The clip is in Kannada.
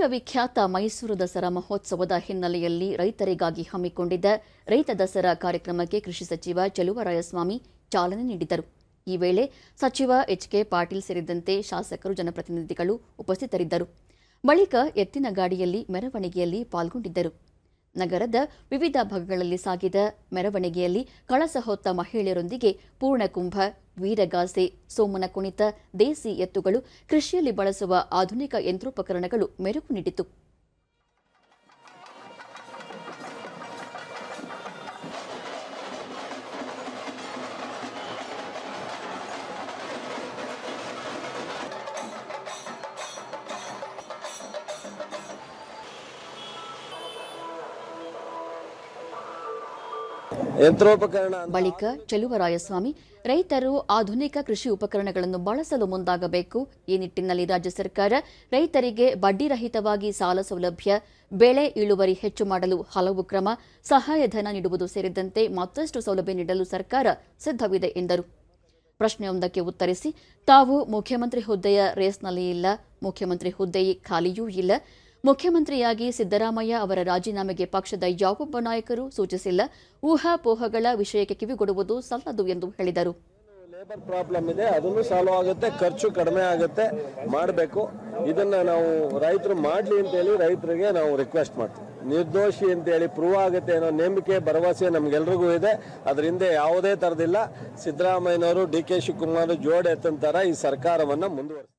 ವಿಶ್ವವಿಖ್ಯಾತ ಮೈಸೂರು ದಸರಾ ಮಹೋತ್ಸವದ ಹಿನ್ನೆಲೆಯಲ್ಲಿ ರೈತರಿಗಾಗಿ ಹಮ್ಮಿಕೊಂಡಿದ್ದ ರೈತ ದಸರಾ ಕಾರ್ಯಕ್ರಮಕ್ಕೆ ಕೃಷಿ ಸಚಿವ ಚಲುವರಾಯಸ್ವಾಮಿ ಚಾಲನೆ ನೀಡಿದರು. ಈ ವೇಳೆ ಸಚಿವ ಎಚ್ಕೆ ಪಾಟೀಲ್ ಸೇರಿದಂತೆ ಶಾಸಕರು, ಜನಪ್ರತಿನಿಧಿಗಳು ಉಪಸ್ಥಿತರಿದ್ದರು. ಬಳಿಕ ಎತ್ತಿನ ಗಾಡಿಯಲ್ಲಿ ಮೆರವಣಿಗೆಯಲ್ಲಿ ಪಾಲ್ಗೊಂಡಿದ್ದರು. ನಗರದ ವಿವಿಧ ಭಾಗಗಳಲ್ಲಿ ಸಾಗಿದ ಮೆರವಣಿಗೆಯಲ್ಲಿ ಕಳಸ ಹೊತ್ತ ಮಹಿಳೆಯರೊಂದಿಗೆ ಪೂರ್ಣಕುಂಭ, ವೀರಗಾಸೆ, ಸೋಮನ ಕುಣಿತ, ದೇಸಿ ಎತ್ತುಗಳು, ಕೃಷಿಯಲ್ಲಿ ಬಳಸುವ ಆಧುನಿಕ ಯಂತ್ರೋಪಕರಣಗಳು ಮೆರುಗು ನೀಡಿತು. ಯಂತ್ರೋಪಕರಣ ಬಳಿಕ ಚೆಲುವರಾಯಸ್ವಾಮಿ, ರೈತರು ಆಧುನಿಕ ಕೃಷಿ ಉಪಕರಣಗಳನ್ನು ಬಳಸಲು ಮುಂದಾಗಬೇಕು. ಈ ನಿಟ್ಟಿನಲ್ಲಿ ರಾಜ್ಯ ಸರ್ಕಾರ ರೈತರಿಗೆ ಬಡ್ಡಿರಹಿತವಾಗಿ ಸಾಲ ಸೌಲಭ್ಯ, ಬೆಳೆ ಇಳುವರಿ ಹೆಚ್ಚು ಮಾಡಲು ಹಲವು ಕ್ರಮ, ಸಹಾಯಧನ ನೀಡುವುದು ಸೇರಿದಂತೆ ಮತ್ತಷ್ಟು ಸೌಲಭ್ಯ ನೀಡಲು ಸರ್ಕಾರ ಸಿದ್ಧವಿದೆ ಎಂದರು. ಪ್ರಶ್ನೆಯೊಂದಕ್ಕೆ ಉತ್ತರಿಸಿ, ತಾವು ಮುಖ್ಯಮಂತ್ರಿ ಹುದ್ದೆಯ ರೇಸ್ನಲ್ಲಿ ಇಲ್ಲ, ಮುಖ್ಯಮಂತ್ರಿ ಹುದ್ದೆಯೇ ಖಾಲಿಯೂ ಇಲ್ಲ ಮುಖ್ಯಮಂತ್ರಿಯಾಗಿ ಸಿದ್ದರಾಮಯ್ಯ ಅವರ ರಾಜೀನಾಮೆಗೆ ಪಕ್ಷದ ಯಾವೊಬ್ಬ ನಾಯಕರು ಸೂಚಿಸಿಲ್ಲ. ಊಹಾಪೋಹಗಳ ವಿಷಯಕ್ಕೆ ಕಿವಿಗೊಡುವುದು ಸಲ್ಲದು ಎಂದು ಹೇಳಿದರು. ಲೇಬರ್ ಪ್ರಾಬ್ಲಮ್ ಇದೆ, ಅದನ್ನು ಸಾಲ್ವ್ ಆಗುತ್ತೆ, ಖರ್ಚು ಕಡಿಮೆ ಆಗುತ್ತೆ, ಮಾಡಬೇಕು. ಇದನ್ನ ನಾವು ರೈತರು ಮಾಡಲಿ ಅಂತ ಹೇಳಿ ರೈತರಿಗೆ ನಾವು ರಿಕ್ವೆಸ್ಟ್ ಮಾಡ್ತೀವಿ. ನಿರ್ದೋಷಿ ಅಂತ ಹೇಳಿ ಪ್ರೂವ್ ಆಗುತ್ತೆ ಅನ್ನೋ ನೇಮಿಕೆ ಭರವಸೆ ನಮ್ಗೆಲ್ರಿಗೂ ಇದೆ. ಅದರಿಂದ ಯಾವುದೇ ತರದಿಲ್ಲ ಸಿದ್ದರಾಮಯ್ಯನವರು ಡಿ ಕೆ ಶಿವಕುಮಾರ್ ಜೋಡ್ ಎತ್ತಂತಾರ ಈ ಸರ್ಕಾರವನ್ನ ಮುಂದುವರಿಸ್ತಾರೆ